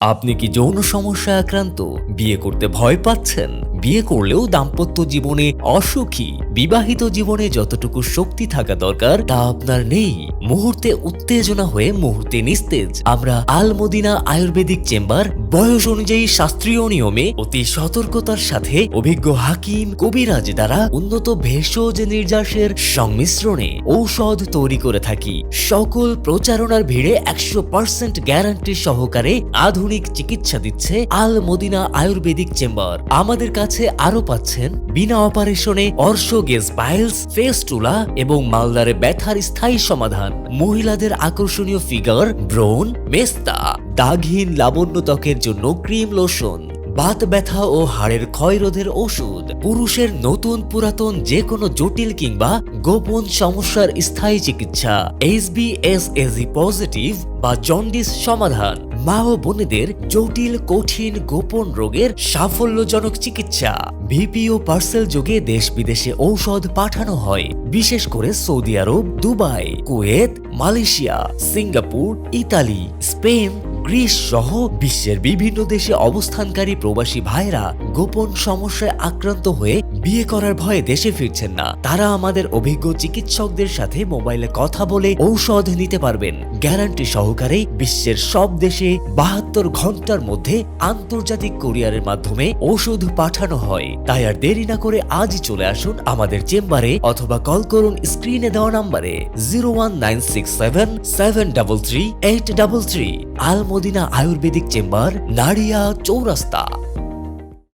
আপনি কি যৌন সমস্যা আক্রান্ত? বিয়ে করতে ভয় পাচ্ছেন? বিয়ে করলেও দাম্পত্য জীবনে অসুখী, বিবাহিত জীবনে যতটুকু শক্তি থাকা দরকার তা আপনার নেই। মুহূর্তে উত্তেজনা হয়ে মুহূর্তে নিস্তেজ। আমরা আলমদিনা আয়ুর্বেদিক চেম্বার বয়স অনুযায়ী শাস্ত্রীয় নিয়মে অতি সতর্কতার সাথে অভিজ্ঞ হাকিম কবিরাজ দ্বারা উন্নত ভেষজ নির্যাসের সংমিশ্রণে ঔষধ তৈরি করে থাকি। সকল প্রচারণার ভিড়ে একশো পার্সেন্ট গ্যারান্টি সহকারে আধুনিক চিকিৎসা দিচ্ছে আল মদিনা আয়ুর্বেদিক চেম্বার। আমাদের কাছে আরও পাচ্ছেন বিনা অপারেশনে অর্শ গেজ পাইলস, ফেস্টুলা এবং মালদারে ব্যথার স্থায়ী সমাধান। মহিলাদের আকর্ষণীয় ফিগার ব্রোন মেস্তা, দাগহীন লাবণ্য ত্বকের জন্য ক্রিম লোশন, বাত ব্যথা ও হাড়ের ক্ষয়রোধের ওষুধ, পুরুষের নতুন পুরাতন যে কোনো জটিল কিংবা গোপন সমস্যার স্থায়ী চিকিৎসা H B S AG positive বা জন্ডিস সমাধান, মা ও বোনেদের জটিল, কঠিন, গোপন রোগের সাফল্যজনক চিকিৎসা ভিপিও পার্সেল যোগে দেশ বিদেশে ঔষধ পাঠানো হয়। বিশেষ করে Saudi Arab, Dubai, Kuwait, Malaysia, Singapore, Italy, Spain, Greece সহ বিশ্বের বিভিন্ন দেশে অবস্থানকারী প্রবাসী ভাইরা গোপন সমস্যায় আক্রান্ত হয়ে বিয়ে করার ভয়ে দেশে ফিরছেন না। তারা আমাদের অভিজ্ঞ চিকিৎসকদের সাথে মোবাইলে কথা বলে ঔষধ নিতে পারবেন। গ্যারান্টি সহকারে বিশ্বের সব দেশে বাহাত্তর ঘণ্টার মধ্যে আন্তর্জাতিক কোরিয়ারের মাধ্যমে ওষুধ পাঠানো হয়। তাই আর দেরি না করে আজই চলে আসুন আমাদের চেম্বারে অথবা কল করুন স্ক্রিনে দেওয়া নাম্বারে zero one nine six seven seven double three, eight double three, Almadina ayurvedic chamber, Naria চৌরাস্তা।